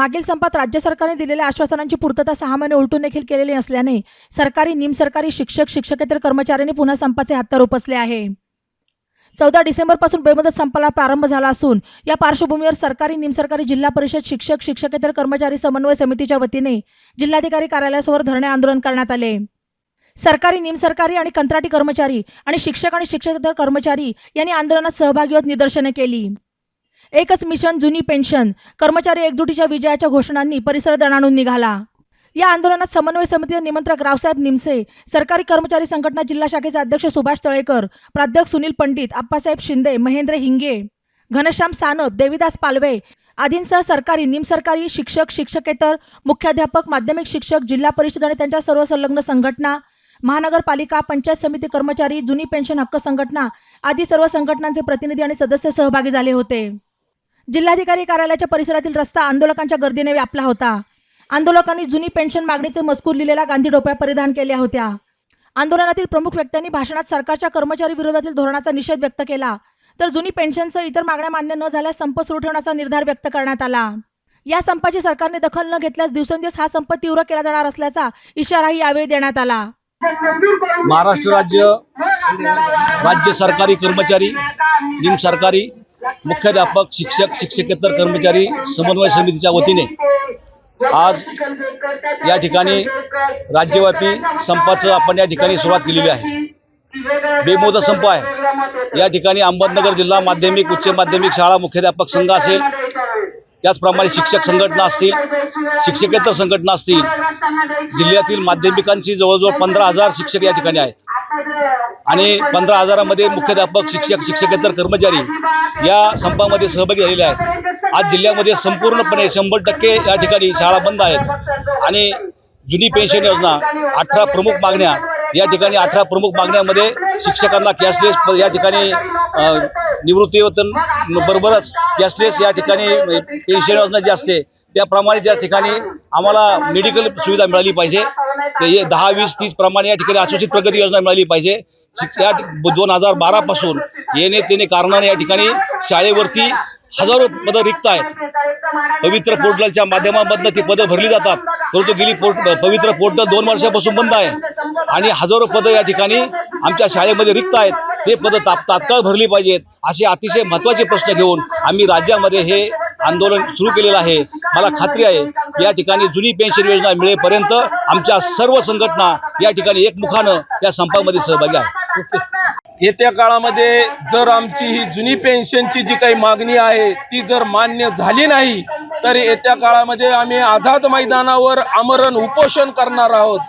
मागील संपात राज्य सरकारने दिलेल्या आश्वासनांची पूर्तता सहा महिने उलटून देखील केलेली नसल्याने सरकारी निमसरकारी शिक्षक शिक्षकेतर कर्मचाऱ्यांनी पुन्हा संपाचे हत्तर उपसले आहे. चौदा डिसेंबरपासून बेमुदत संपाला प्रारंभ झाला असून या पार्श्वभूमीवर सरकारी निमसरकारी जिल्हा परिषद शिक्षक शिक्षकेतर कर्मचारी समन्वय समितीच्या वतीने जिल्हाधिकारी कार्यालयासमोर धरणे आंदोलन करण्यात आले. सरकारी निमसरकारी आणि कंत्राटी कर्मचारी आणि शिक्षक आणि शिक्षकेतर कर्मचारी यांनी आंदोलनात सहभागी होत निदर्शने केली. एकच मिशन जुनी पेन्शन. कर्मचारी एकजुटीच्या विजयाच्या घोषणांनी परिसर दणाणून निघाला. या आंदोलनात समन्वय समितीचे निमंत्रक रावसाहेब निमसे सरकारी कर्मचारी संघटना जिल्हा शाखेचे अध्यक्ष सुभाष तळेकर प्राध्यापक सुनील पंडित आप्पासाहेब शिंदे महेंद्र हिंगे घनश्याम सानप देविदास पालवे आदींसह सरकारी निमसरकारी शिक्षक शिक्षकेतर मुख्याध्यापक माध्यमिक शिक्षक जिल्हा परिषद आणि त्यांच्या सर्व संलग्न संघटना महानगरपालिका पंचायत समिती कर्मचारी जुनी पेन्शन हक्क संघटना आदी सर्व संघटनांचे प्रतिनिधी आणि सदस्य सहभागी झाले होते. जिल्हाधिकारी कार्यालयाच्या परिसरातील रस्ता आंदोलकांच्या गर्दीने व्यापला होता. आंदोलकांनी जुनी पेन्शन मागणीचे मजकूर लिहिलेल्या गांधी डोप्या परिधान केल्या होत्या. आंदोलनातील प्रमुख व्यक्त्यांनी भाषणात सरकारच्या कर्मचारी विरोधातील धोरणाचा निषेध व्यक्त केला. तर जुनी पेन्शनसह इतर मागण्या मान्य न झाल्यास संप सुरू ठेवण्याचा निर्धार व्यक्त करण्यात आला. या संपाची सरकारने दखल न घेतल्यास दिवसेंदिवस हा संप तीव्र केला जाणार असल्याचा इशाराही यावेळी देण्यात आला. महाराष्ट्र राज्य राज्य सरकारी कर्मचारी निम सरकारी मुख्याध्यापक शिक्षक शिक्षकेतर कर्मचारी समन्वय समितीच्या वतीने आज या ठिकाणी राज्यव्यापी संपाचं आपण या ठिकाणी सुरुवात केलेली आहे. बेमोद संप आहे. या ठिकाणी अहमदनगर जिल्हा माध्यमिक उच्च माध्यमिक शाळा मुख्याध्यापक संघ असेल त्याचप्रमाणे शिक्षक संघटना असतील शिक्षकेतर संघटना असतील जिल्ह्यातील माध्यमिकांची जवळजवळ पंधरा हजार शिक्षक या ठिकाणी आहेत. आणि पंधरा हजारामध्ये मुख्याध्यापक शिक्षक शिक्षकेतर कर्मचारी या संपामध्ये सहभागी झालेले आहेत. आज जिल्ह्यामध्ये संपूर्णपणे शंभर टक्के या ठिकाणी शाळा बंद आहेत. आणि जुनी पेन्शन योजना अठरा प्रमुख मागण्या या ठिकाणी अठरा प्रमुख मागण्यामध्ये शिक्षकांना कॅशलेस या ठिकाणी निवृत्तीवेतन बरोबरच कॅशलेस या ठिकाणी म्हणजे पेन्शन योजना जी असते त्याप्रमाणे ज्या ठिकाणी आम्हाला मेडिकल सुविधा मिळाली पाहिजे. हे दहा वीस तीस प्रमाणे या ठिकाणी असोसित प्रगती योजना मिळाली पाहिजे. त्या दोन हजार बारापासून येणे तेने कारणाने या ठिकाणी शाळेवरती हजारो पदं रिक्त आहेत. पवित्र पोर्टलच्या माध्यमामधनं ती पदं भरली जातात. परंतु गेली पोर्ट पवित्र पोर्टल दोन वर्षापासून बंद आहे. आणि हजारो पदं या ठिकाणी आमच्या शाळेमध्ये रिक्त आहेत. ते पदं ताप तात्काळ भरली पाहिजेत असे अतिशय महत्त्वाचे प्रश्न घेऊन आम्ही राज्यामध्ये हे आंदोलन सुरू केलेलं आहे. मला खात्री आहे या ठिकाणी जुनी पेन्शन योजना मिळेपर्यंत आमच्या सर्व संघटना या ठिकाणी एकमुखानं या संपामध्ये सहभागी आहे येत्या काळामध्ये जर आमची ही जुनी पेन्शनची जी काही मागणी आहे ती जर मान्य झाली नाही तर येत्या काळामध्ये आम्ही आझाद मैदानावर आमरण उपोषण करणार आहोत.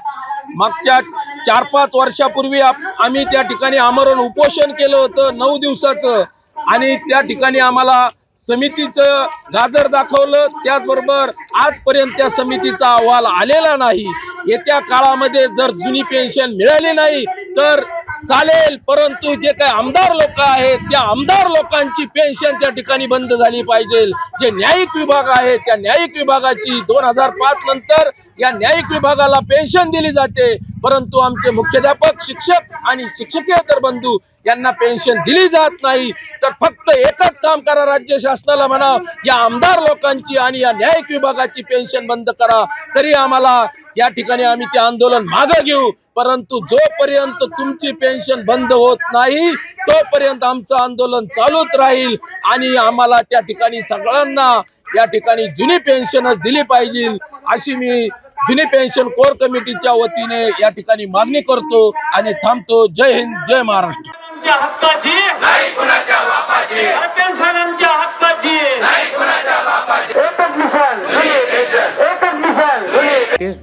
मागच्या चार पाच वर्षापूर्वी आम्ही त्या ठिकाणी आमरण उपोषण केलं होतं नऊ दिवसाचं. आणि त्या ठिकाणी आम्हाला समितीचं गाजर दाखवलं. त्याचबरोबर आजपर्यंत त्या समितीचा अहवाल आलेला नाही. येत्या काळामध्ये जर जुनी पेन्शन मिळाली नाही तर चालेल परंतु जे काही आमदार लोक आहेत त्या आमदार लोकांची पेन्शन त्या ठिकाणी बंद झाली पाहिजे. जे न्यायिक विभाग आहे त्या न्यायिक विभागाची दोन हजार पाच नंतर या न्यायिक विभागाला पेन्शन दिली जाते. परंतु आमचे मुख्याध्यापक शिक्षक आणि शिक्षकेतर बंधू यांना पेन्शन दिली जात नाही. तर फक्त एकच काम करा राज्य शासनाला म्हणा. या आमदार लोकांची आणि या न्यायिक विभागाची पेन्शन बंद करा. तरी आम्हाला या ठिकाणी आम्ही ते आंदोलन मागे घेऊ. परंतु जोपर्यंत तुमची पेन्शन बंद होत नाही तोपर्यंत आमचं आंदोलन चालूच राहील. आणि आम्हाला त्या ठिकाणी सगळ्यांना या ठिकाणी जुनी पेन्शनच दिली पाहिजे. अशी मी जुनी पेन्शन कोर कमिटीच्या वतीने या ठिकाणी मागणी करतो आणि थांबतो. जय हिंद जय महाराष्ट्र.